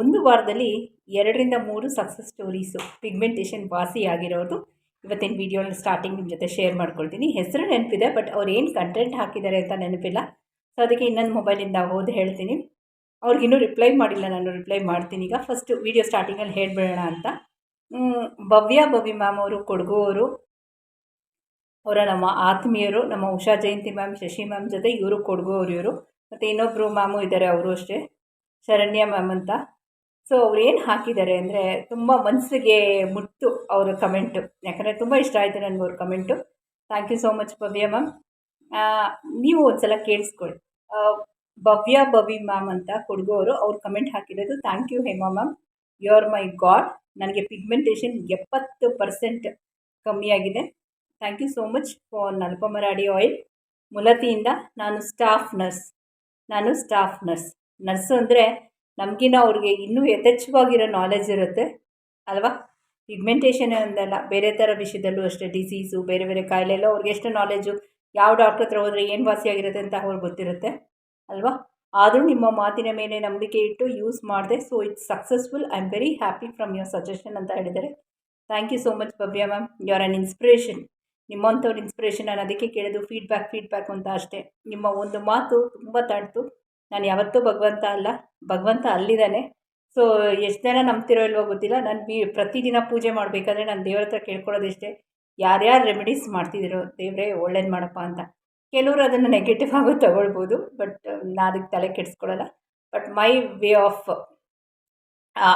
ಒಂದು ವಾರದಲ್ಲಿ ಎರಡರಿಂದ ಮೂರು ಸಕ್ಸಸ್ ಸ್ಟೋರೀಸು ಪಿಗ್ಮೆಂಟೇಷನ್ ವಾಸಿ ಆಗಿರೋದು ಇವತ್ತಿನ ವೀಡಿಯೋ ಸ್ಟಾರ್ಟಿಂಗ್ ನಿಮ್ಮ ಜೊತೆ ಶೇರ್ ಮಾಡ್ಕೊಳ್ತೀನಿ. ಹೆಸರು ನೆನಪಿದೆ ಬಟ್ ಅವ್ರು ಏನು ಕಂಟೆಂಟ್ ಹಾಕಿದ್ದಾರೆ ಅಂತ ನೆನಪಿಲ್ಲ. ಸೊ ಅದಕ್ಕೆ ಇನ್ನೊಂದು ಮೊಬೈಲಿಂದ ಓದಿ ಹೇಳ್ತೀನಿ. ಅವ್ರಿಗಿನ್ನೂ ರಿಪ್ಲೈ ಮಾಡಿಲ್ಲ, ನಾನು ರಿಪ್ಲೈ ಮಾಡ್ತೀನಿ ಈಗ. ಫಸ್ಟು ವೀಡಿಯೋ ಸ್ಟಾರ್ಟಿಂಗಲ್ಲಿ ಹೇಳ್ಬಿಡೋಣ ಅಂತ. ಭವ್ಯ ಭವಿ ಮ್ಯಾಮ್ ಅವರು, ಕೊಡಗು ಅವರು. ಅವರ ನಮ್ಮ ಆತ್ಮೀಯರು, ನಮ್ಮ ಉಷಾ ಜಯಂತಿ ಮ್ಯಾಮ್ ಶಶಿ ಮ್ಯಾಮ್ ಜೊತೆ ಇವರು, ಕೊಡಗು ಅವರು ಇವರು. ಮತ್ತು ಇನ್ನೊಬ್ಬರು ಮ್ಯಾಮು ಇದ್ದಾರೆ ಅವರು ಅಷ್ಟೇ. ಶರಣ್ಯ ಮ್ಯಾಮ್ ಅಂತ. ಸೊ ಅವ್ರು ಏನು ಹಾಕಿದ್ದಾರೆ ಅಂದರೆ ತುಂಬ ಮನಸ್ಸಿಗೆ ಮುಟ್ಟು ಅವರ ಕಮೆಂಟು ಯಾಕಂದರೆ ತುಂಬ ಇಷ್ಟ ಆಯಿತು ನನಗೆ ಅವ್ರ comment thank you so much Bhavya ma'am ನೀವು ಒಂದ್ಸಲ ಕೇಳಿಸ್ಕೊಳ್ಳಿ. ಭವ್ಯ, ಭವಿ ಮ್ಯಾಮ್ ಅಂತ ಕೊಡ್ಗೋರು ಅವ್ರ ಅವ್ರು ಕಮೆಂಟ್ ಹಾಕಿರೋದು thank you Hema ma'am you are my God ನನಗೆ ಪಿಗ್ಮೆಂಟೇಷನ್ ಎಪ್ಪತ್ತು ಪರ್ಸೆಂಟ್ ಕಮ್ಮಿಯಾಗಿದೆ thank you so much for Nalpamaradi oil ಮುಲತಿಯಿಂದ ನಾನು ಸ್ಟಾಫ್ ನರ್ಸ್ ನಾನು ಸ್ಟಾಫ್ ನರ್ಸ್ ನರ್ಸು ಅಂದರೆ ನಮಗಿನ್ನ ಅವ್ರಿಗೆ ಇನ್ನೂ ಯಥೇಚ್ಛವಾಗಿರೋ ನಾಲೆಜ್ ಇರುತ್ತೆ. ಅಲ್ವಾ? ಪಿಗ್ಮೆಂಟೇಷನ್ ಒಂದಲ್ಲ, ಬೇರೆ ಥರ ವಿಷಯದಲ್ಲೂ ಅಷ್ಟೇ ಡಿಸೀಸು ಬೇರೆ ಬೇರೆ ಕಾಯಿಲೆ ಎಲ್ಲ ಅವ್ರಿಗೆ ಎಷ್ಟು ನಾಲೆಜು ಯಾವ ಡಾಕ್ಟ್ರ್ ಹತ್ರ ಹೋದರೆ ಏನು ವಾಸಿಯಾಗಿರುತ್ತೆ ಅಂತ ಅವ್ರಿಗೆ ಗೊತ್ತಿರುತ್ತೆ. ಅಲ್ವಾ? ಆದರೂ ನಿಮ್ಮ ಮಾತಿನ ಮೇಲೆ ನಂಬಿಕೆ ಇಟ್ಟು ಯೂಸ್ ಮಾಡಿದೆ so it's successful I am very happy from your suggestion ಅಂತ ಹೇಳಿದ್ದಾರೆ. Thank you so much Bhavya ma'am you are an inspiration ನಿಮ್ಮಂಥವ್ರ inspiration ನಾನು ಅದಕ್ಕೆ ಕೇಳೋದು ಫೀಡ್ಬ್ಯಾಕ್ ಫೀಡ್ಬ್ಯಾಕ್ ಅಂತ ಅಷ್ಟೇ. ನಿಮ್ಮ ಒಂದು ಮಾತು ತುಂಬ ತಡ್ತು ನಾನು ಯಾವತ್ತೂ ಭಗವಂತ ಅಲ್ಲ, ಭಗವಂತ ಅಲ್ಲಿದ್ದಾನೆ. ಸೊ ಎಷ್ಟು ಜನ ನಂಬ್ತಿರೋ ಇಲ್ವೋ ಗೊತ್ತಿಲ್ಲ. ನಾನು ಬಿ, ಪ್ರತಿದಿನ ಪೂಜೆ ಮಾಡಬೇಕಾದ್ರೆ ನಾನು ದೇವ್ರ ಹತ್ರ ಕೇಳ್ಕೊಳ್ಳೋದಿಷ್ಟೇ. ಯಾರ್ಯಾರು ರೆಮಿಡೀಸ್ ಮಾಡ್ತಿದ್ದೀರೋ ದೇವರೇ ಒಳ್ಳೇದು ಮಾಡಪ್ಪ ಅಂತ. ಕೆಲವರು ಅದನ್ನು ನೆಗೆಟಿವ್ ಆಗೋ ತಗೊಳ್ಬೋದು ಬಟ್ ನಾನು ಅದಕ್ಕೆ ತಲೆ ಕೆಡಿಸ್ಕೊಳ್ಳಲ್ಲ but my way of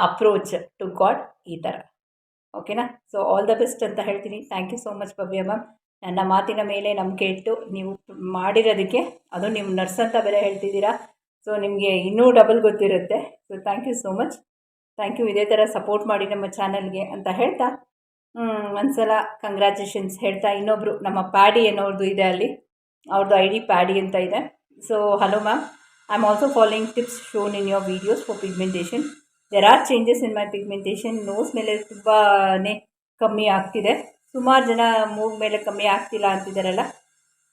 approach to God ಈ ಥರ ಓಕೆನಾ ಸೊ ಆಲ್ ದ ಬೆಸ್ಟ್ ಅಂತ ಹೇಳ್ತೀನಿ. Thank you so much Bhavya ma'am ನನ್ನ ಮಾತಿನ ಮೇಲೆ ನಂಬಿಕೆ ಇಟ್ಟು ನೀವು ಮಾಡಿರೋದಕ್ಕೆ, ಅದು ನೀವು ನರ್ಸ್ ಅಂತ ಬೆಲೆ ಹೇಳ್ತಿದ್ದೀರಾ? ಸೊ ನಿಮಗೆ ಇನ್ನೂ ಡಬಲ್ ಗೊತ್ತಿರುತ್ತೆ. So thank you so much thank you ಇದೇ ಥರ ಸಪೋರ್ಟ್ ಮಾಡಿ ನಮ್ಮ ಚಾನಲ್ಗೆ ಅಂತ ಹೇಳ್ತಾ. ಒಂದ್ಸಲ ಕಂಗ್ರ್ಯಾಚುಲೇಷನ್ಸ್ ಹೇಳ್ತಾ. ಇನ್ನೊಬ್ಬರು ನಮ್ಮ ಪ್ಯಾಡಿ ಅನ್ನೋರ್ದು ಇದೆ ಅಲ್ಲಿ. ಅವ್ರದ್ದು ಐ ಡಿ ಪ್ಯಾಡಿ ಅಂತ ಇದೆ. So hello ma'am I am also following tips shown in your videos for pigmentation there are changes in my pigmentation nose ಮೇಲೆ ತುಂಬಾ ಕಮ್ಮಿ ಆಗ್ತಿದೆ. ಸುಮಾರು ಜನ ಮೂಗ್ ಮೇಲೆ ಕಮ್ಮಿ ಆಗ್ತಿಲ್ಲ ಅಂತಿದ್ದಾರಲ್ಲ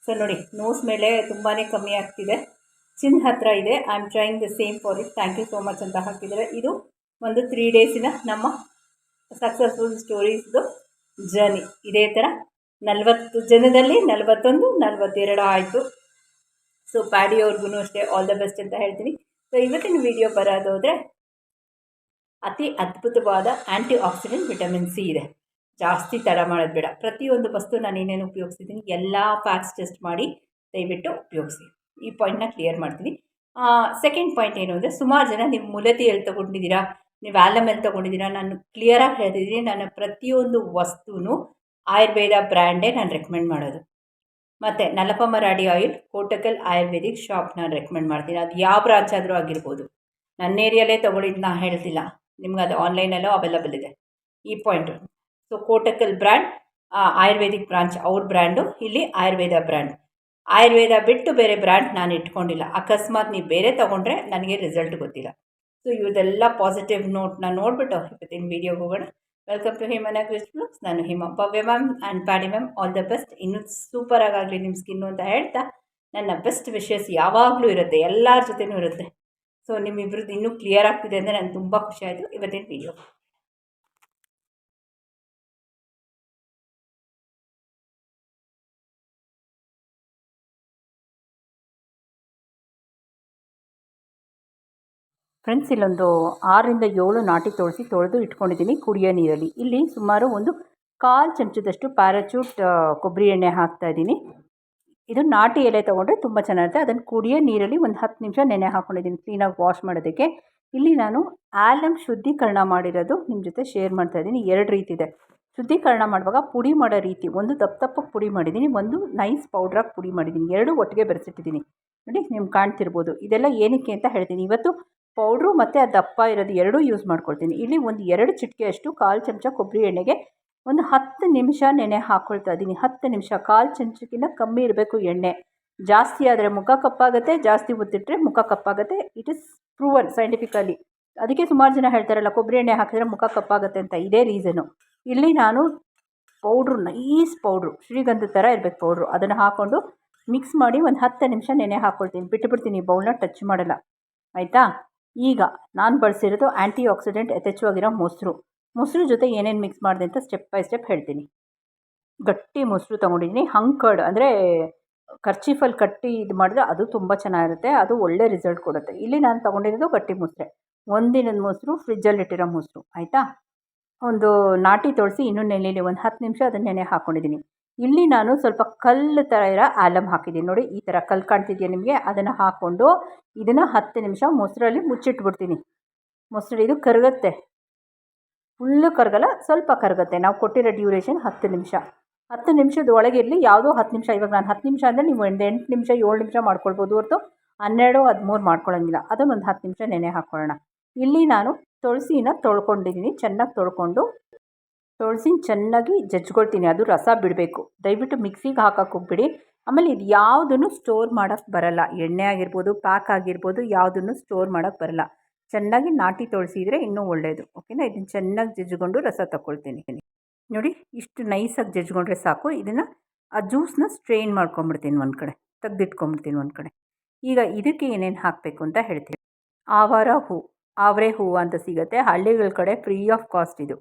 ಸೊ ನೋಡಿ ನೋಸ್ ಮೇಲೆ ತುಂಬಾ ಕಮ್ಮಿ ಆಗ್ತಿದೆ. ಚಿನ್ ಹತ್ರ ಇದೆ. I am trying the same for it thank you so much ಅಂತ ಹಾಕಿದ್ದಾರೆ. ಇದು ಒಂದು ತ್ರೀ ಡೇಸಿನ ನಮ್ಮ ಸಕ್ಸಸ್ಫುಲ್ ಸ್ಟೋರೀಸ್ದು ಜರ್ನಿ ಇದೇ ಥರ ನಲವತ್ತು ಜನದಲ್ಲಿ ನಲವತ್ತೊಂದು, ನಲವತ್ತೆರಡು ಆಯಿತು. ಸೊ ಪ್ಯಾಡಿ ಅವ್ರಿಗೂ ಅಷ್ಟೇ ಆಲ್ ದ ಬೆಸ್ಟ್ ಅಂತ ಹೇಳ್ತೀನಿ. ಸೊ ಇವತ್ತಿನ ವಿಡಿಯೋ ಬರೋದಾದರೆ ಅತಿ ಅದ್ಭುತವಾದ ಆ್ಯಂಟಿ ಆಕ್ಸಿಡೆಂಟ್ ವಿಟಮಿನ್ ಸಿ ಇದೆ. ಜಾಸ್ತಿ ತಡ ಮಾಡೋದು ಬೇಡ. ಪ್ರತಿಯೊಂದು ವಸ್ತು ನಾನು ಏನೇನು ಉಪಯೋಗಿಸಿದ್ದೀನಿ ಎಲ್ಲ ಫ್ಯಾಕ್ಸ್ ಟೆಸ್ಟ್ ಮಾಡಿ ದಯವಿಟ್ಟು ಉಪಯೋಗಿಸಿ. ಈ ಪಾಯಿಂಟ್ನ ಕ್ಲಿಯರ್ ಮಾಡ್ತೀನಿ. ಸೆಕೆಂಡ್ ಪಾಯಿಂಟ್ ಏನು ಅಂದರೆ ಸುಮಾರು ಜನ ನೀವು ಮುಲತಿಯಲ್ಲಿ ತೊಗೊಂಡಿದ್ದೀರಾ, ನೀವು ಆಲಮಲ್ಲಿ ತೊಗೊಂಡಿದ್ದೀರಾ, ನಾನು ಕ್ಲಿಯರಾಗಿ ಹೇಳ್ತಿದ್ದೀನಿ. ನನ್ನ ಪ್ರತಿಯೊಂದು ವಸ್ತುನೂ ಆಯುರ್ವೇದ ಬ್ರ್ಯಾಂಡೇ ನಾನು ರೆಕಮೆಂಡ್ ಮಾಡೋದು. ಮತ್ತು Nalpamaradi oil Kottakkal ayurvedic shop ನಾನು ರೆಕಮೆಂಡ್ ಮಾಡ್ತೀನಿ. ಅದು ಯಾವ ಬ್ರಾಂಚ್ ಆದರೂ ಆಗಿರ್ಬೋದು. ನನ್ನ ಏರಿಯಲ್ಲೇ ತೊಗೊಳಿದ್ದು ನಾನು ಹೇಳ್ತಿಲ್ಲ. ನಿಮ್ಗೆ ಅದು ಆನ್ಲೈನಲ್ಲೂ ಅವೈಲಬಲ್ ಇದೆ. ಈ point so Kottakkal brand ayurvedic branch ಅವ್ರ ಬ್ರ್ಯಾಂಡು ಇಲ್ಲಿ ಆಯುರ್ವೇದ ಬ್ರ್ಯಾಂಡ್ ಆಯುರ್ವೇದ ಬಿಟ್ಟು ಬೇರೆ ಬ್ರ್ಯಾಂಡ್ ನಾನು ಇಟ್ಕೊಂಡಿಲ್ಲ. ಅಕಸ್ಮಾತ್ ನೀವು ಬೇರೆ ತೊಗೊಂಡ್ರೆ ನನಗೆ ರಿಸಲ್ಟ್ ಗೊತ್ತಿಲ್ಲ. ಸೊ ಇವ್ರದೆಲ್ಲ ಪಾಸಿಟಿವ್ ನೋಟ್ನ ನೋಡಿಬಿಟ್ಟು ಇವತ್ತಿನ ವೀಡಿಯೋಗೆ ಹೋಗೋಣ. ವೆಲ್ಕಮ್ ಟು ಹಿಮನ ಕ್ರಿಸ್ಟ್ ಬ್ಲಾಗ್ಸ್ ನಾನು Hima Bhavya ma'am and Paddy ma'am all the best ಇನ್ನೂ ಸೂಪರ್ ಆಗಾಗಲಿ ನಿಮ್ಮ ಸ್ಕಿನ್ನು ಅಂತ ಹೇಳ್ತಾ, ನನ್ನ ಬೆಸ್ಟ್ ವಿಷಸ್ ಯಾವಾಗಲೂ ಇರುತ್ತೆ. ಎಲ್ಲರ ಜೊತೆನೂ ಇರುತ್ತೆ. ಸೊ ನಿಮ್ಮಿಬ್ರದ್ದು ಇನ್ನೂ ಕ್ಲಿಯರ್ ಆಗ್ತಿದೆ ಅಂದರೆ ನನಗೆ ತುಂಬ ಖುಷಿ ಆಯಿತು ಇವತ್ತಿನ ವೀಡಿಯೋ ಫ್ರೆಂಡ್ಸ್, ಇಲ್ಲೊಂದು ಆರರಿಂದ ಏಳು ನಾಟಿ ತೊಳಸಿ ತೊಳೆದು ಇಟ್ಕೊಂಡಿದ್ದೀನಿ ಕುಡಿಯೋ ನೀರಲ್ಲಿ. ಇಲ್ಲಿ ಸುಮಾರು ಒಂದು ಕಾಲು ಚಮಚದಷ್ಟು ಪ್ಯಾರಾಚೂಟ್ ಕೊಬ್ಬರಿ ಎಣ್ಣೆ ಹಾಕ್ತಾ ಇದ್ದೀನಿ. ಇದು ನಾಟಿ ಎಲೆ ತೊಗೊಂಡ್ರೆ ತುಂಬ ಚೆನ್ನಾಗಿರುತ್ತೆ. ಅದನ್ನು ಕುಡಿಯೋ ನೀರಲ್ಲಿ ಒಂದು ಹತ್ತು ನಿಮಿಷ ನೆನೆ ಹಾಕ್ಕೊಂಡಿದ್ದೀನಿ ಕ್ಲೀನಾಗಿ ವಾಶ್ ಮಾಡೋದಕ್ಕೆ. ಇಲ್ಲಿ ನಾನು ಆಲಮ್ ಶುದ್ಧೀಕರಣ ಮಾಡಿರೋದು ನಿಮ್ಮ ಜೊತೆ ಶೇರ್ ಮಾಡ್ತಾ ಇದ್ದೀನಿ. ಎರಡು ರೀತಿ ಇದೆ. ಶುದ್ಧೀಕರಣ ಮಾಡುವಾಗ ಪುಡಿ ಮಾಡೋ ರೀತಿ, ಒಂದು ದಪ್ಪ ದಪ್ಪಕ್ಕೆ ಪುಡಿ ಮಾಡಿದ್ದೀನಿ, ಒಂದು ನೈಸ್ ಪೌಡ್ರಾಗಿ ಪುಡಿ ಮಾಡಿದ್ದೀನಿ. ಎರಡು ಒಟ್ಟಿಗೆ ಬೆರೆಸಿಟ್ಟಿದ್ದೀನಿ. ನೋಡಿ, ನಿಮ್ಗೆ ಕಾಣ್ತಿರ್ಬೋದು. ಇದೆಲ್ಲ ಏನಕ್ಕೆ ಅಂತ ಹೇಳ್ತೀನಿ. ಇವತ್ತು ಪೌಡ್ರು ಮತ್ತು ಆ ದಪ್ಪ ಇರೋದು ಎರಡೂ ಯೂಸ್ ಮಾಡ್ಕೊಳ್ತೀನಿ. ಇಲ್ಲಿ ಒಂದು ಎರಡು ಚಿಟಿಕೆಯಷ್ಟು ಕಾಲು ಚಮಚ ಕೊಬ್ಬರಿ ಎಣ್ಣೆಗೆ ಒಂದು ಹತ್ತು ನಿಮಿಷ ನೆನೆ ಹಾಕ್ಕೊಳ್ತಾ ಇದ್ದೀನಿ. ಹತ್ತು ನಿಮಿಷ ಕಾಲು ಚಮಚಕ್ಕಿಂತ ಕಮ್ಮಿ ಇರಬೇಕು ಎಣ್ಣೆ. ಜಾಸ್ತಿ ಆದರೆ ಮುಖ ಕಪ್ಪಾಗುತ್ತೆ, ಜಾಸ್ತಿ ಒತ್ತಿಟ್ರೆ ಮುಖ ಕಪ್ಪಾಗುತ್ತೆ. ಇಟ್ ಇಸ್ ಪ್ರೂವನ್ ಸೈಂಟಿಫಿಕಲಿ ಅದಕ್ಕೆ ಸುಮಾರು ಜನ ಹೇಳ್ತಾರಲ್ಲ, ಕೊಬ್ಬರಿ ಎಣ್ಣೆ ಹಾಕಿದ್ರೆ ಮುಖ ಕಪ್ಪಾಗುತ್ತೆ ಅಂತ. ಇದೇ ರೀಸನು ಇಲ್ಲಿ ನಾನು ಪೌಡ್ರು ನೈಸ್ ಪೌಡ್ರು ಶ್ರೀಗಂಧದ ಥರ ಇರಬೇಕು ಪೌಡ್ರು. ಅದನ್ನು ಹಾಕ್ಕೊಂಡು ಮಿಕ್ಸ್ ಮಾಡಿ ಒಂದು ಹತ್ತು ನಿಮಿಷ ನೆನೆ ಹಾಕ್ಕೊಳ್ತೀನಿ ಬಿಟ್ಟುಬಿಡ್ತೀನಿ ಬೌಲ್ನ ಟಚ್ ಮಾಡಲ್ಲ. ಆಯಿತಾ? ಈಗ ನಾನು ಬಳಸಿರೋದು ಆ್ಯಂಟಿ ಆಕ್ಸಿಡೆಂಟ್ ಯಥೇಚ್ಛವಾಗಿರೋ ಮೊಸರು. ಮೊಸರು ಜೊತೆ ಏನೇನು ಮಿಕ್ಸ್ ಮಾಡಿದೆ ಅಂತ ಸ್ಟೆಪ್ ಬೈ ಸ್ಟೆಪ್ ಹೇಳ್ತೀನಿ. ಗಟ್ಟಿ ಮೊಸರು ತೊಗೊಂಡಿದ್ದೀನಿ. ಹಂಕರ್ಡ್ ಅಂದರೆ ಕರ್ಚೀಫಲ್ಲಿ ಕಟ್ಟಿ ಇದು ಮಾಡಿದ್ರೆ ಅದು ತುಂಬ ಚೆನ್ನಾಗಿರುತ್ತೆ. ಅದು ಒಳ್ಳೆ ರಿಸಲ್ಟ್ ಕೊಡುತ್ತೆ. ಇಲ್ಲಿ ನಾನು ತೊಗೊಂಡಿರೋದು ಗಟ್ಟಿ ಮೊಸರೆ. ಒಂದಿನದ ಮೊಸರು ಫ್ರಿಜ್ಜಲ್ಲಿಟ್ಟಿರೋ ಮೊಸರು. ಆಯಿತಾ? ಒಂದು ನಾಟಿ ತೊಳಸಿ ಇನ್ನೂ ನೆನೆಯಲ್ಲಿ ಒಂದು ಹತ್ತು ನಿಮಿಷ ಅದನ್ನು ನೆನೆ ಹಾಕ್ಕೊಂಡಿದ್ದೀನಿ ಇಲ್ಲಿ ನಾನು ಸ್ವಲ್ಪ ಕಲ್ಲು ಥರ ಇರೋ ಆಲಮ್ ಹಾಕಿದ್ದೀನಿ. ನೋಡಿ, ಈ ಥರ ಕಲ್ಲು ಕಾಣ್ತಿದೆಯಾ ನಿಮಗೆ? ಅದನ್ನು ಹಾಕ್ಕೊಂಡು ಇದನ್ನು ಹತ್ತು ನಿಮಿಷ ಮೊಸರಲ್ಲಿ ಮುಚ್ಚಿಟ್ಬಿಡ್ತೀನಿ. ಮೊಸರು ಇದು ಕರಗುತ್ತೆ. ಫುಲ್ಲು ಕರಗಲ್ಲ, ಸ್ವಲ್ಪ ಕರಗುತ್ತೆ. ನಾವು ಕೊಟ್ಟಿರೋ ಡ್ಯೂರೇಷನ್ ಹತ್ತು ನಿಮಿಷ. ಹತ್ತು ನಿಮಿಷದ ಒಳಗೆ ಇರಲಿ. ಯಾವುದೋ ಹತ್ತು ನಿಮಿಷ. ಇವಾಗ ನಾನು ಹತ್ತು ನಿಮಿಷ ಅಂದರೆ ನೀವು ಒಂದು ಎಂಟು ನಿಮಿಷ, ಏಳು ನಿಮಿಷ ಮಾಡ್ಕೊಳ್ಬೋದು ಹೊರತು. ಹನ್ನೆರಡು, ಹದಿಮೂರು ಮಾಡ್ಕೊಳ್ಳೋಂಗಿಲ್ಲ. ಅದನ್ನೊಂದು ಹತ್ತು ನಿಮಿಷ ನೆನೆ ಹಾಕ್ಕೊಳ್ಳೋಣ ಇಲ್ಲಿ ನಾನು ತುಳಸಿನ ತೊಳ್ಕೊಂಡಿದ್ದೀನಿ. ಚೆನ್ನಾಗಿ ತೊಳ್ಕೊಂಡು ತುಳಸಿನ ಚೆನ್ನಾಗಿ ಜಜ್ಕೊಳ್ತೀನಿ. ಅದು ರಸ ಬಿಡಬೇಕು. ದಯವಿಟ್ಟು ಮಿಕ್ಸಿಗೆ ಹಾಕಕ್ಕೆ ಹೋಗ್ಬಿಡಿ. ಆಮೇಲೆ ಇದು ಯಾವುದನ್ನು ಸ್ಟೋರ್ ಮಾಡೋಕ್ಕೆ ಬರಲ್ಲ. ಎಣ್ಣೆ ಆಗಿರ್ಬೋದು ಪ್ಯಾಕ್ ಆಗಿರ್ಬೋದು, ಯಾವುದನ್ನು ಸ್ಟೋರ್ ಮಾಡೋಕ್ಕೆ ಬರಲ್ಲ. ಚೆನ್ನಾಗಿ ನಾಟಿ ತೊಳಸಿದ್ರೆ ಇನ್ನೂ ಒಳ್ಳೆಯದು ಓಕೆನಾ? ಇದನ್ನು ಚೆನ್ನಾಗಿ ಜಜ್ಜಿಕೊಂಡು ರಸ ತಗೊಳ್ತೀನಿ ನೋಡಿ, ಇಷ್ಟು ನೈಸಾಗಿ ಜಜ್ಕೊಂಡ್ರೆ ಸಾಕು. ಇದನ್ನು ಆ ಜ್ಯೂಸನ್ನ ಸ್ಟ್ರೈನ್ ಮಾಡ್ಕೊಂಬಿಡ್ತೀನಿ ಒಂದು ಕಡೆ. ತೆಗ್ದಿಟ್ಕೊಂಬಿಡ್ತೀನಿ ಒಂದು ಕಡೆ. ಈಗ ಇದಕ್ಕೆ ಏನೇನು ಹಾಕಬೇಕು ಅಂತ ಹೇಳ್ತೀನಿ. ಆವಾರ ಹೂ. ಆವರೆ ಹೂವು ಅಂತ ಸಿಗುತ್ತೆ. ಹಳ್ಳಿಗಳ ಕಡೆ ಫ್ರೀ ಆಫ್ ಕಾಸ್ಟ್ ಇದು.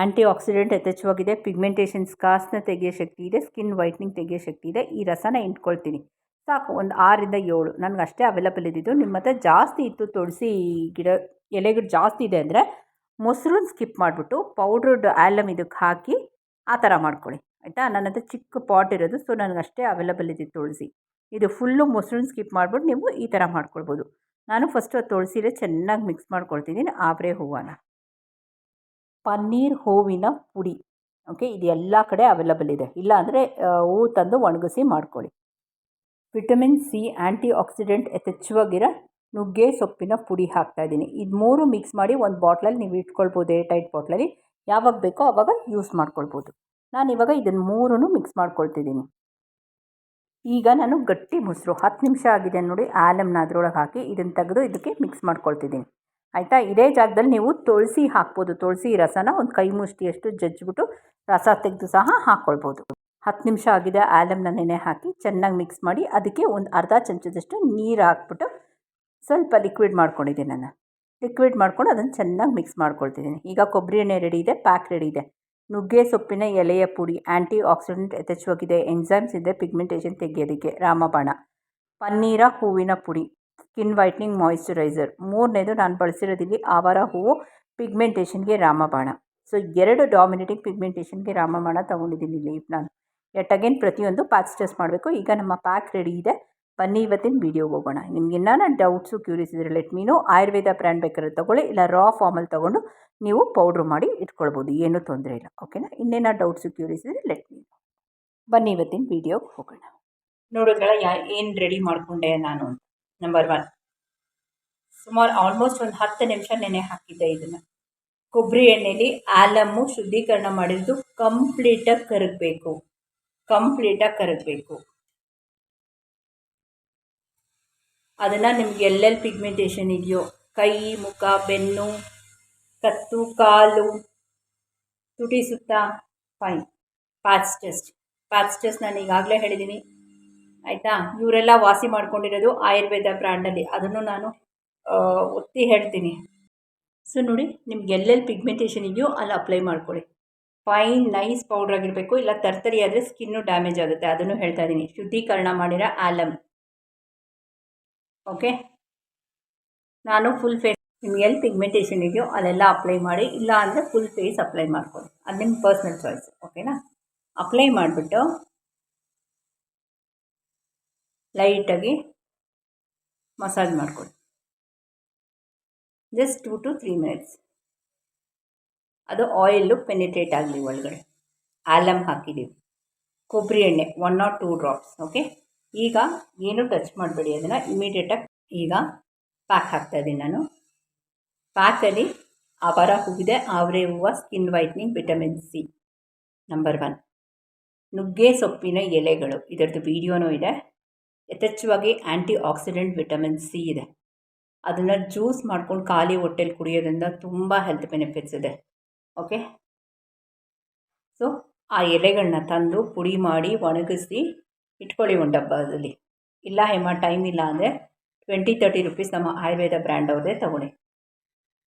ಆ್ಯಂಟಿ ಆಕ್ಸಿಡೆಂಟ್ ಯಥೇಚ್ಛವಾಗಿದೆ. ಪಿಗ್ಮೆಂಟೇಷನ್ ಸ್ಕಾಸ್ನ ತೆಗೆಯೋ ಶಕ್ತಿ ಇದೆ. ಸ್ಕಿನ್ ವೈಟ್ನಿಂಗ್ ತೆಗೆಯೋ ಶಕ್ತಿ ಇದೆ. ಈ ರಸನ ಇಟ್ಕೊಳ್ತೀನಿ. ಸಾಕು, ಒಂದು ಆರಿಂದ ಏಳು. ನನಗೆ ಅಷ್ಟೇ ಅವೈಲಬಲ್ ಇದ್ದಿದ್ದು. ನಿಮ್ಮ ಹತ್ರ ಜಾಸ್ತಿ ಇತ್ತು ತುಳಸಿ ಗಿಡ, ಎಲೆಗಳು ಜಾಸ್ತಿ ಇದೆ ಅಂದರೆ ಮೊಸರನ್ನ ಸ್ಕಿಪ್ ಮಾಡಿಬಿಟ್ಟು ಪೌಡ್ರಡ್ ಆ್ಯಲಮ್ ಇದಕ್ಕೆ ಹಾಕಿ ಆ ಥರ ಮಾಡ್ಕೊಳ್ಳಿ. ಆಯಿತಾ? ನನ್ನ ಹತ್ರ ಚಿಕ್ಕ ಪಾಟ್ ಇರೋದು ಸೊ ಅಷ್ಟೇ ಅವೈಲಬಲ್ ಇದ್ದಿದ್ದು ತುಳಸಿ. ಇದು ಫುಲ್ಲು ಮೊಸರನ್ನ ಸ್ಕಿಪ್ ಮಾಡಿಬಿಟ್ಟು ನೀವು ಈ ಥರ ಮಾಡ್ಕೊಳ್ಬೋದು. ನಾನು ಫಸ್ಟು ತುಳಸಿಲೇ ಚೆನ್ನಾಗಿ ಮಿಕ್ಸ್ ಮಾಡ್ಕೊಳ್ತಿದ್ದೀನಿ. ಆಬ್ರೆ ಹೂವನ್ನ ಪನ್ನೀರ್ ಹೂವಿನ ಪುಡಿ. ಓಕೆ ಇದು ಎಲ್ಲ ಕಡೆ ಅವೈಲಬಲ್ ಇದೆ. ಇಲ್ಲ ಅಂದರೆ ಹೂವು ತಂದು ಒಣಗಿಸಿ ಮಾಡ್ಕೊಳ್ಳಿ. ವಿಟಮಿನ್ ಸಿ ಆ್ಯಂಟಿ ಆಕ್ಸಿಡೆಂಟ್ ಯಥೇಚ್ಛವಾಗಿರೋ ನುಗ್ಗೆ ಸೊಪ್ಪಿನ ಪುಡಿ ಹಾಕ್ತಾ ಇದ್ದೀನಿ. ಇದು ಮೂರು ಮಿಕ್ಸ್ ಮಾಡಿ ಒಂದು ಬಾಟ್ಲಲ್ಲಿ ನೀವು ಇಟ್ಕೊಳ್ಬೋದು ಏರ್ಟೈಟ್ ಬಾಟ್ಲಲ್ಲಿ ಯಾವಾಗ ಬೇಕೋ ಅವಾಗ ಯೂಸ್ ಮಾಡ್ಕೊಳ್ಬೋದು. ನಾನು ಇವಾಗ ಇದನ್ನು ಮೂರೂ ಮಿಕ್ಸ್ ಮಾಡ್ಕೊಳ್ತಿದ್ದೀನಿ. ಈಗ ನಾನು ಗಟ್ಟಿ ಮೊಸರು, ಹತ್ತು ನಿಮಿಷ ಆಗಿದೆ ನೋಡಿ, ಆಲಮ್ನ ಅದರೊಳಗೆ ಹಾಕಿ ಇದನ್ನು ತೆಗೆದು ಇದಕ್ಕೆ ಮಿಕ್ಸ್ ಮಾಡ್ಕೊಳ್ತಿದ್ದೀನಿ. ಆಯಿತಾ? ಇದೇ ಜಾಗದಲ್ಲಿ ನೀವು ತುಳಸಿ ಹಾಕ್ಬೋದು. ತುಳಸಿ ರಸನ ಒಂದು ಕೈ ಮುಷ್ಟಿಯಷ್ಟು ಜಜ್ಜಿಬಿಟ್ಟು ರಸ ತೆಗೆದು ಸಹ ಹಾಕ್ಕೊಳ್ಬೋದು ಹತ್ತು ನಿಮಿಷ ಆಗಿದೆ, ಆಲಮ್ನ ನೆನೆ ಹಾಕಿ ಚೆನ್ನಾಗಿ ಮಿಕ್ಸ್ ಮಾಡಿ ಅದಕ್ಕೆ ಒಂದು ಅರ್ಧ ಚಮಚದಷ್ಟು ನೀರು ಹಾಕ್ಬಿಟ್ಟು ಸ್ವಲ್ಪ ಲಿಕ್ವಿಡ್ ಮಾಡ್ಕೊಂಡಿದ್ದೀನಿ ನಾನು. ಲಿಕ್ವಿಡ್ ಮಾಡ್ಕೊಂಡು ಅದನ್ನು ಚೆನ್ನಾಗಿ ಮಿಕ್ಸ್ ಮಾಡ್ಕೊಳ್ತಿದ್ದೀನಿ. ಈಗ ಕೊಬ್ಬರಿ ಎಣ್ಣೆ ರೆಡಿ ಇದೆ ಪ್ಯಾಕ್ ರೆಡಿ ಇದೆ. ನುಗ್ಗೆ, ಸೊಪ್ಪಿನ, ಎಲೆಯ ಪುಡಿ ಆ್ಯಂಟಿ ಆಕ್ಸಿಡೆಂಟ್ ಯಥೇಚ್ಛವಾಗಿದೆ ಎಂಜೈಮ್ಸ್ ಇದೆ ಪಿಗ್ಮೆಂಟೇಷನ್ ತೆಗೆಯೋದಕ್ಕೆ ರಾಮಬಾಣ. ಪನ್ನೀರ, ಹೂವಿನ ಪುಡಿ. ಸ್ಕಿನ್ ವೈಟ್ನಿಂಗ್ ಮಾಯಿಶ್ಚರೈಸರ್ ಮೂರನೇದು ನಾನು ಬಳಸಿರೋದಿಲ್ಲಿ ಆವಾರ ಹೂವು ಪಿಗ್ಮೆಂಟೇಷನ್ಗೆ ರಾಮಬಾಣ. ಸೊ ಎರಡು ಡಾಮಿನೇಟಿಂಗ್ ಪಿಗ್ಮೆಂಟೇಷನ್ಗೆ ರಾಮಬಾಣ ತೊಗೊಂಡಿದ್ದೀನಿ ಇಲ್ಲಿ ನಾನು. ಎಟ್ ಅಗೇನ್ ಪ್ರತಿಯೊಂದು ಪ್ಯಾಕ್ಸ್ ಟೆಸ್ಟ್ ಮಾಡಬೇಕು. ಈಗ ನಮ್ಮ ಪ್ಯಾಕ್ ರೆಡಿ ಇದೆ. ಬನ್ನಿ ಇವತ್ತಿನ ವೀಡಿಯೋಗೆ ಹೋಗೋಣ. ನಿಮ್ಗೆ ಏನಾನ ಡೌಟ್ಸು ಕ್ಯೂರಿಯಸ್ ಇದ್ರೆ ಲೆಟ್ ಮೀನು ಆಯುರ್ವೇದ ಬ್ರ್ಯಾಂಡ್ ಬೇಕಾದ್ರೆ ತೊಗೊಳ್ಳಿ. ಇಲ್ಲ ರಾ ಫಾರ್ಮಲ್ಲಿ ತೊಗೊಂಡು ನೀವು ಪೌಡ್ರ್ ಮಾಡಿ ಇಟ್ಕೊಳ್ಬೋದು. ಏನೂ ತೊಂದರೆ ಇಲ್ಲ. ಓಕೆನಾ ಇನ್ನೇನ ಡೌಟ್ಸು ಕ್ಯೂರಿಯಸ್ ಇದ್ರೆ ಲೆಟ್ ಮೀನು ಬನ್ನಿ ಇವತ್ತಿನ ವೀಡಿಯೋಗೆ ಹೋಗೋಣ. ನೋಡಿದ್ರಲ್ಲ, ಯಾ ಏನು ರೆಡಿ ಮಾಡಿಕೊಂಡೆ ನಾನು ನಂಬರ್ ಒನ್ ಸುಮಾರು ಆಲ್ಮೋಸ್ಟ್ ಒಂದು ಹತ್ತು ನಿಮಿಷ ನೆನೆ ಹಾಕಿದ್ದೆ ಇದನ್ನು. ಕೊಬ್ಬರಿ ಎಣ್ಣೆಲಿ ಆಲಮ್ಮು ಶುದ್ಧೀಕರಣ ಮಾಡಿದ್ದು ಕಂಪ್ಲೀಟಾಗಿ ಕರಗಬೇಕು. ಕಂಪ್ಲೀಟಾಗಿ ಕರಗಬೇಕು. ಅದನ್ನು ನಿಮ್ಗೆ ಎಲ್ಲೆಲ್ಲಿ ಪಿಗ್ಮೆಂಟೇಷನ್ ಇದೆಯೋ, ಕೈ, ಮುಖ, ಬೆನ್ನು, ಕತ್ತು, ಕಾಲು, ತುಟಿ ಸುತ್ತ fine patch test patch test ನಾನು ಈಗಾಗಲೇ ಹೇಳಿದ್ದೀನಿ ಆಯಿತಾ? ಇವರೆಲ್ಲ ವಾಸಿ ಮಾಡ್ಕೊಂಡಿರೋದು ಆಯುರ್ವೇದ ಬ್ರ್ಯಾಂಡಲ್ಲಿ. ಅದನ್ನು ನಾನು ಒತ್ತಿ ಹೇಳ್ತೀನಿ. ಸೊ, ನೋಡಿ, ನಿಮ್ಗೆ ಎಲ್ಲೆಲ್ಲಿ ಪಿಗ್ಮೆಂಟೇಷನ್ ಇದೆಯೋ ಅಲ್ಲಿ ಅಪ್ಲೈ ಮಾಡ್ಕೊಳ್ಳಿ. ಫೈನ್, ನೈಸ್ ಪೌಡ್ರ್ ಆಗಿರಬೇಕು, ಇಲ್ಲ ತರ್ತರಿ ಆದರೆ ಸ್ಕಿನ್ನು ಡ್ಯಾಮೇಜ್ ಆಗುತ್ತೆ. ಅದನ್ನು ಹೇಳ್ತಾ ಇದ್ದೀನಿ ಶುದ್ಧೀಕರಣ ಮಾಡಿರೋ ಆಲಮ್ ಓಕೆ? ನಾನು ಫುಲ್ ಫೇಸ್ ನಿಮ್ಗೆ ಎಲ್ಲಿ ಪಿಗ್ಮೆಂಟೇಷನ್ ಇದೆಯೋ ಅಲ್ಲೆಲ್ಲ ಅಪ್ಲೈ ಮಾಡಿ, ಇಲ್ಲ ಅಂದರೆ ಫುಲ್ ಫೇಸ್ ಅಪ್ಲೈ ಮಾಡ್ಕೊಳ್ಳಿ. ಅದು ನಿಮ್ಮ ಪರ್ಸ್ನಲ್ ಚಾಯ್ಸ್ ಓಕೆನಾ ಅಪ್ಲೈ ಮಾಡಿಬಿಟ್ಟು ಲೈಟಾಗಿ ಮಸಾಜ್ ಮಾಡ್ಕೊಳ್ಳಿ just two to three minutes ಅದು ಆಯಿಲು ಪೆನಿಟ್ರೇಟ್ ಆಗಲಿ ಒಳಗಡೆ. ಆಲಮ್ ಹಾಕಿದ್ದೀವಿ ಕೊಬ್ಬರಿ ಎಣ್ಣೆ one not two drops okay ಈಗ ಏನು ಟಚ್ ಮಾಡಬೇಡಿ ಅದನ್ನು ಇಮಿಡಿಯೇಟಾಗಿ ಈಗ ಪ್ಯಾಕ್ ಹಾಕ್ತಾಯಿದ್ದೀನಿ ನಾನು. ಪ್ಯಾಕಲ್ಲಿ ಆವಾರ ಹೂವಿದೆ, ಆವರೆ ಹೂವು skin whitening vitamin C number one ನುಗ್ಗೆ ಸೊಪ್ಪಿನ ಎಲೆಗಳು, ಇದರದ್ದು ವೀಡಿಯೋನೂ ಇದೆ. ಯಥೇಚ್ಛವಾಗಿ ಆ್ಯಂಟಿ ಆಕ್ಸಿಡೆಂಟ್ ವಿಟಮಿನ್ ಸಿ ಇದೆ. ಅದನ್ನು ಜ್ಯೂಸ್ ಮಾಡ್ಕೊಂಡು ಖಾಲಿ ಹೊಟ್ಟೆಲಿ ಕುಡಿಯೋದ್ರಿಂದ ತುಂಬ ಹೆಲ್ತ್ ಬೆನಿಫಿಟ್ಸ್ ಇದೆ. ಓಕೆ? ಸೊ, ಆ ಎಲೆಗಳನ್ನ ತಂದು ಪುಡಿ ಮಾಡಿ ಒಣಗಿಸಿ ಇಟ್ಕೊಳ್ಳಿ ಒಂದು ಡಬ್ಬದಲ್ಲಿ. ಇಲ್ಲ ಹೇಮ, ಟೈಮ್ ಇಲ್ಲ ಅಂದರೆ ಟ್ವೆಂಟಿ ತರ್ಟಿ ರುಪೀಸ್ ನಮ್ಮ ಆಯುರ್ವೇದ ಬ್ರ್ಯಾಂಡ್ ಅವ್ರದ್ದೇ ತೊಗೊಳ್ಳಿ.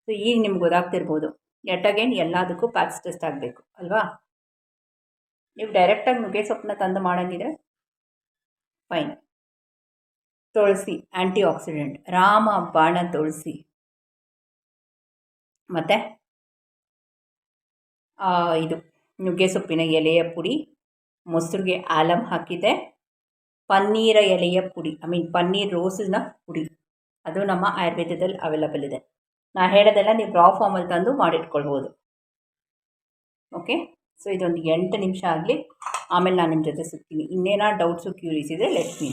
ಸೊ, ಈಗ ನಿಮ್ಗೆ ಗೊತ್ತಾಗ್ತಿರ್ಬೋದು. ಎಟ್ ಅಗೇನ್ ಎಲ್ಲದಕ್ಕೂ ಪ್ಯಾಕ್ಸ್ ಟೆಸ್ಟ್ ಆಗಬೇಕು, ಅಲ್ವಾ? ನೀವು ಡೈರೆಕ್ಟಾಗಿ ನುಗ್ಗೆ ಸೊಪ್ಪನ್ನ ತಂದು ಮಾಡೋಂಗಿದ್ರೆ ಫೈನ್ ತುಳಸಿ ಆ್ಯಂಟಿ ಆಕ್ಸಿಡೆಂಟ್ ರಾಮ ಬಾಣ ತುಳಸಿ. ಮತ್ತು ಇದು ನುಗ್ಗೆ ಸೊಪ್ಪಿನ ಎಲೆಯ ಪುಡಿ, ಮೊಸರಿಗೆ ಆಲಮ್ ಹಾಕಿದೆ. ಪನ್ನೀರ ಎಲೆಯ ಪುಡಿ ಐ ಮೀನ್ ಪನ್ನೀರ್ ರೋಸಿನ ಪುಡಿ. ಅದು ನಮ್ಮ ಆಯುರ್ವೇದದಲ್ಲಿ ಅವೈಲಬಲ್ ಇದೆ. ನಾ ಹೇಳೋದೆಲ್ಲ ನೀವು ರಾ ಫಾರ್ಮಲ್ಲಿ ತಂದು ಮಾಡಿಟ್ಕೊಳ್ಬೋದು. ಓಕೆ ಸೊ ಇದೊಂದು ಎಂಟು ನಿಮಿಷ ಆಗಲಿ. ಆಮೇಲೆ ನಾನು ನಿಮ್ಮ ಜೊತೆ ಸಿಗ್ತೀನಿ. ಇನ್ನೇನೋ ಡೌಟ್ಸು ಕ್ಯೂರೀಸ್ ಇದೆ let me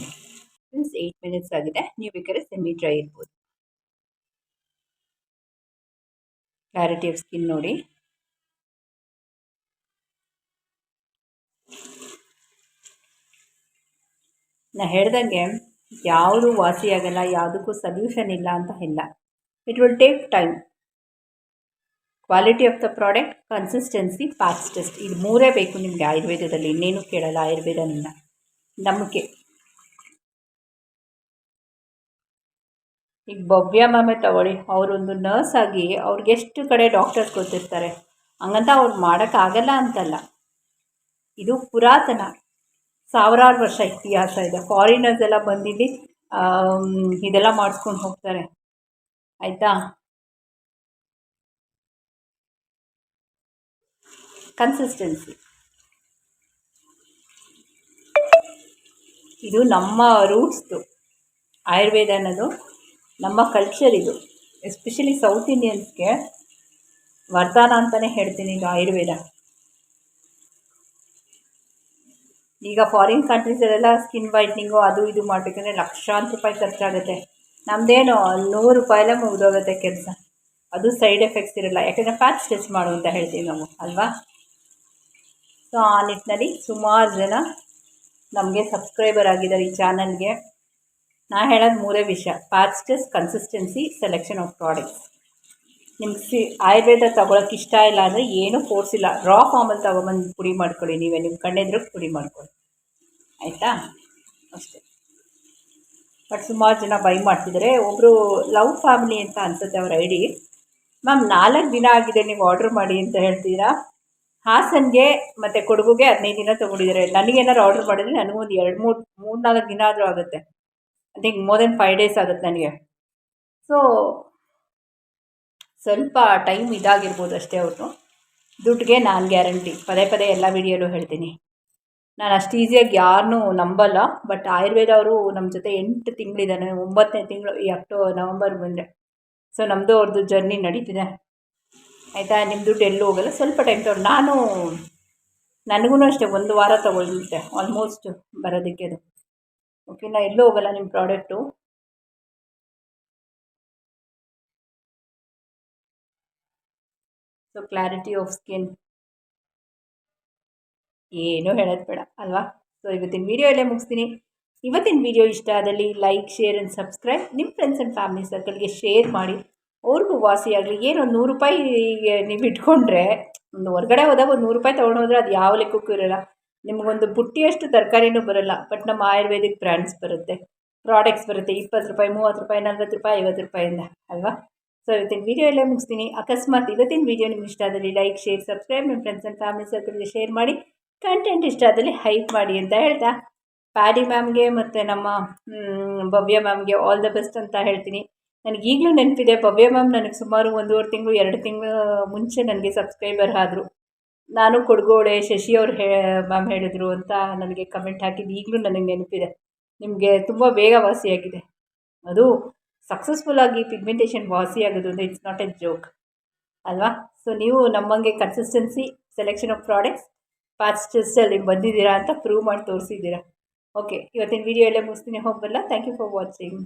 means eight minutes ಆಗಿದೆ. ನೀವು ಬೇಕಾದ್ರೆ ಸೆಮಿ ಡ್ರೈ ಇರ್ಬೋದು. ಕ್ಲಾರಿಟಿ ಆಫ್ ಸ್ಕಿನ್ ನೋಡಿ. ನಾ ಹೇಳ್ದಂಗೆ ಯಾವುದು ವಾಸಿಯಾಗಲ್ಲ ಯಾವುದಕ್ಕೂ ಸಲ್ಯೂಷನ್ ಇಲ್ಲ ಅಂತ ಇಲ್ಲ. It will take time quality of the product consistency packs test ಇದು ಮೂರೇ ಬೇಕು ನಿಮಗೆ ಆಯುರ್ವೇದದಲ್ಲಿ. ಇನ್ನೇನು ಕೇಳಲ್ಲ ಆಯುರ್ವೇದನಿಂದ ನಂಬಿಕೆ. ಈಗ ಭವ್ಯ ಮ್ಯಾಮೆ ತಗೊಳ್ಳಿ. ಅವರೊಂದು ನರ್ಸ್ ಆಗಿ ಅವ್ರಿಗೆ ಎಷ್ಟು ಕಡೆ ಡಾಕ್ಟರ್ಸ್ ಗೊತ್ತಿರ್ತಾರೆ. ಹಂಗಂತ ಅವ್ರು ಮಾಡೋಕ್ಕಾಗಲ್ಲ ಅಂತಲ್ಲ. ಇದು ಪುರಾತನ. ಸಾವಿರಾರು ವರ್ಷ ಇತಿಹಾಸ ಇದೆ. ಫಾರಿನರ್ಸ್ ಎಲ್ಲ ಬಂದಿಲ್ಲಿ ಇದೆಲ್ಲ ಮಾಡಿಸ್ಕೊಂಡು ಹೋಗ್ತಾರೆ. ಆಯಿತಾ? ಕನ್ಸಿಸ್ಟೆನ್ಸಿ ಇದು ನಮ್ಮ ರೂಟ್ಸ್ದು ಆಯುರ್ವೇದ ಅನ್ನೋದು ನಮ್ಮ ಕಲ್ಚರ್ ಇದು. ಎಸ್ಪೆಷಲಿ ಸೌತ್ ಇಂಡಿಯನ್ಸ್ಗೆ ವರದಾನ ಅಂತಲೇ ಹೇಳ್ತೀನಿ ಇದು ಆಯುರ್ವೇದ. ಈಗ ಫಾರಿನ್ ಕಂಟ್ರೀಸಲ್ಲೆಲ್ಲ ಸ್ಕಿನ್ ವೈಟ್ನಿಂಗು ಅದು ಇದು ಮಾಡಬೇಕಂದ್ರೆ ಲಕ್ಷಾಂತರ ರೂಪಾಯಿ ಖರ್ಚಾಗುತ್ತೆ. ನಮ್ಮದೇನು ನೂರು ರೂಪಾಯಲ್ಲೇ ಮುಗಿದೋಗುತ್ತೆ ಕೆಲಸ. ಅದು ಸೈಡ್ ಎಫೆಕ್ಟ್ಸ್ ಇರಲ್ಲ. ಯಾಕಂದರೆ ಫ್ಯಾಟ್ ಸ್ಟ್ರೆಚ್ ಮಾಡು ಅಂತ ಹೇಳ್ತೀವಿ ನಾವು, ಅಲ್ವಾ? ಸೊ ಆ ನಿಟ್ಟಿನಲ್ಲಿ ಸುಮಾರು ಜನ ನಮಗೆ ಸಬ್ಸ್ಕ್ರೈಬರ್ ಆಗಿದ್ದಾರೆ ಈ ಚಾನಲ್ಗೆ ನಾ ಹೇಳೋದು ಮೂರೇ ವಿಷಯ. Fastest consistency selection of products ನಿಮ್ಗೆ ಸಿ ಆಯುರ್ವೇದ ತೊಗೊಳಕ್ಕೆ ಇಷ್ಟ ಇಲ್ಲ ಅಂದರೆ ಏನೂ ಫೋರ್ಸ್ ಇಲ್ಲ. ರಾ ಫಾರ್ಮಲ್ಲಿ ತೊಗೊಬಂದು ಪುಡಿ ಮಾಡ್ಕೊಳ್ಳಿ ನೀವೇ. ನಿಮ್ಮ ಕಣ್ಣೆದ್ರು ಪುಡಿ ಮಾಡ್ಕೊಳ್ಳಿ ಆಯಿತಾ? ಅಷ್ಟೇ. ಬಟ್ ಸುಮಾರು ಜನ ಬೈ ಮಾಡ್ತಿದ್ದಾರೆ ಒಬ್ಬರು ಲವ್ ಫ್ಯಾಮಿಲಿ ಅಂತ ಅನ್ಸುತ್ತೆ ಅವ್ರ ಐಡಿ. ಮ್ಯಾಮ್, ನಾಲ್ಕು ದಿನ ಆಗಿದೆ ನೀವು ಆರ್ಡ್ರ್ ಮಾಡಿ ಅಂತ ಹೇಳ್ತೀರಾ? ಹಾಸನ್ಗೆ ಮತ್ತು ಕೊಡಗುಗೆ ಹದಿನೈದು ದಿನ ತೊಗೊಂಡಿದ್ದಾರೆ ನನಗೇನಾದ್ರು ಆರ್ಡ್ರ್ ಮಾಡಿದ್ರೆ ನನಗೊಂದು ಎರಡು ಮೂರು ಮೂರು ನಾಲ್ಕು ದಿನ ಆದರೂ ಆಗುತ್ತೆ. I think more than five days ಆಗುತ್ತೆ ನನಗೆ. ಸೊ ಸ್ವಲ್ಪ ಟೈಮ್ ಇದಾಗಿರ್ಬೋದು ಅಷ್ಟೇ ಅವ್ರದ್ದು ದುಡ್ಡಿಗೆ ನಾನು ಗ್ಯಾರಂಟಿ ಪದೇ ಪದೇ ಎಲ್ಲ ವಿಡಿಯೋಲ್ಲೂ ಹೇಳ್ತೀನಿ. ನಾನು ಅಷ್ಟು ಈಸಿಯಾಗಿ ಯಾರನ್ನೂ ನಂಬಲ್ಲ ಬಟ್ ಆಯುರ್ವೇದ ಅವರು ನಮ್ಮ ಜೊತೆ ಎಂಟು ತಿಂಗಳಿದ್ದಾನೆ ಒಂಬತ್ತನೇ ತಿಂಗಳು ಈ ಅಕ್ಟೋ ನವಂಬರ್ ಬಂದರೆ ಸೊ ನಮ್ಮದು ಅವ್ರದ್ದು ಜರ್ನಿ ನಡೀತಿದೆ. ಆಯಿತಾ? ನಿಮ್ಮ ದುಡ್ಡು ಎಲ್ಲೂ ಹೋಗಲ್ಲ. ಸ್ವಲ್ಪ ಟೈಮ್ ತಗೊಂಡು ನಾನು ನನಗೂ ಅಷ್ಟೇ ಒಂದು ವಾರ ತೊಗೊಳ್ಳುತ್ತೆ ಆಲ್ಮೋಸ್ಟ್ ಬರೋದಕ್ಕೆ ಅದು. ಓಕೆನಾ ಎಲ್ಲೂ ಹೋಗಲ್ಲ ನಿಮ್ಮ product so clarity of skin ಏನೂ ಹೇಳೋದು ಬೇಡ, ಅಲ್ವಾ? ಸೊ ಇವತ್ತಿನ ವೀಡಿಯೋ ಎಲ್ಲೇ ಮುಗಿಸ್ತೀನಿ. ಇವತ್ತಿನ ವೀಡಿಯೋ ಇಷ್ಟ ಆದಲ್ಲಿ ಲೈಕ್ ಶೇರ್ ಆ್ಯಂಡ್ ಸಬ್ಸ್ಕ್ರೈಬ್ ನಿಮ್ಮ ಫ್ರೆಂಡ್ಸ್ ಆ್ಯಂಡ್ ಫ್ಯಾಮಿಲಿ ಸರ್ಕಲ್ಗೆ ಶೇರ್ ಮಾಡಿ. ಅವ್ರಿಗೂ ಏನೋ ಒಂದು ನೂರು ರೂಪಾಯಿ ನೀವು ಇಟ್ಕೊಂಡ್ರೆ, ಒಂದು ಹೊರ್ಗಡೆ ಹೋದಾಗ ಒಂದು ನೂರು ರೂಪಾಯಿ ತೊಗೊಂಡೋದ್ರೆ ಅದು ಯಾವ ಲೆಕ್ಕಕ್ಕೂ ಇರೋಲ್ಲ. ನಿಮಗೊಂದು ಬುಟ್ಟಿಯಷ್ಟು ತರಕಾರಿನೂ ಬರೋಲ್ಲ ಬಟ್ ನಮ್ಮ ಆಯುರ್ವೇದಿಕ್ ಬ್ರ್ಯಾಂಡ್ಸ್ ಬರುತ್ತೆ. ಪ್ರಾಡಕ್ಟ್ಸ್ ಬರುತ್ತೆ, ಇಪ್ಪತ್ತು ರೂಪಾಯಿ, ಮೂವತ್ತು ರೂಪಾಯಿ, ನಲ್ವತ್ತು ರೂಪಾಯಿ, ಐವತ್ತು ರೂಪಾಯಿಂದ, ಅಲ್ವಾ? ಸೊ ಇವತ್ತಿನ ವೀಡಿಯೋ ಎಲ್ಲ ಮುಗಿಸ್ತೀನಿ. ಅಕಸ್ಮಾತ್ ಇವತ್ತಿನ ವೀಡಿಯೋ ನಿಮ್ಗೆ ಇಷ್ಟ ಆದಲ್ಲಿ ಲೈಕ್ ಶೇರ್ ಸಬ್ಸ್ಕ್ರೈಬ್ ನಿಮ್ಮ ಫ್ರೆಂಡ್ಸ್ ಆ್ಯಂಡ್ ಫ್ಯಾಮಿಲಿ ಸರ್ಕಲ್ಗೆ ಶೇರ್ ಮಾಡಿ. ಕಂಟೆಂಟ್ ಇಷ್ಟ ಆದಲ್ಲಿ ಹೈಪ್ ಮಾಡಿ ಅಂತ ಹೇಳ್ತಾ. ಪ್ಯಾಡಿ ಮ್ಯಾಮ್ಗೆ ಮತ್ತು ನಮ್ಮ ಭವ್ಯ ಮ್ಯಾಮ್ಗೆ ಆಲ್ ದ ಬೆಸ್ಟ್ ಅಂತ ಹೇಳ್ತೀನಿ. ನನಗೆ ಈಗಲೂ ನೆನಪಿದೆ, ಭವ್ಯ ಮ್ಯಾಮ್ ನನಗೆ ಸುಮಾರು ಒಂದೂವರೆ ತಿಂಗಳು, ಎರಡು ತಿಂಗಳು, ಮುಂಚೆ ನನಗೆ ಸಬ್ಸ್ಕ್ರೈಬರ್ ಆದರು. ನಾನು ಕೊಡಗೋಡೆ ಶಶಿ ಅವ್ರು ಹೇ, ಮ್ಯಾಮ್ ಹೇಳಿದ್ರು ಅಂತ ನನಗೆ ಕಮೆಂಟ್ ಹಾಕಿದ್ದು ಈಗಲೂ ನನಗೆ ನೆನಪಿದೆ. ನಿಮಗೆ ತುಂಬ ಬೇಗ ವಾಸಿಯಾಗಿದೆ. ಅದು ಸಕ್ಸಸ್ಫುಲ್ಲಾಗಿ ಪಿಗ್ಮೆಂಟೇಷನ್ ವಾಸಿಯಾಗೋದು ಅಂದರೆ ಇಟ್ಸ್ ನಾಟ್ ಎ ಜೋಕ್ ಅಲ್ವಾ? ಸೊ ನೀವು ನಮ್ಮಂಗೆ consistency selection of products past ಟೆಸ್ಟಲ್ಲಿ ಬಂದಿದ್ದೀರಾ ಅಂತ ಪ್ರೂವ್ ಮಾಡಿ ತೋರಿಸಿದ್ದೀರಾ. ಓಕೆ ಇವತ್ತಿನ ವೀಡಿಯೋ ಎಲ್ಲ ಮುಗಿಸ್ತೀನಿ. ಹೋಗಬಲ್ಲ. Thank you for watching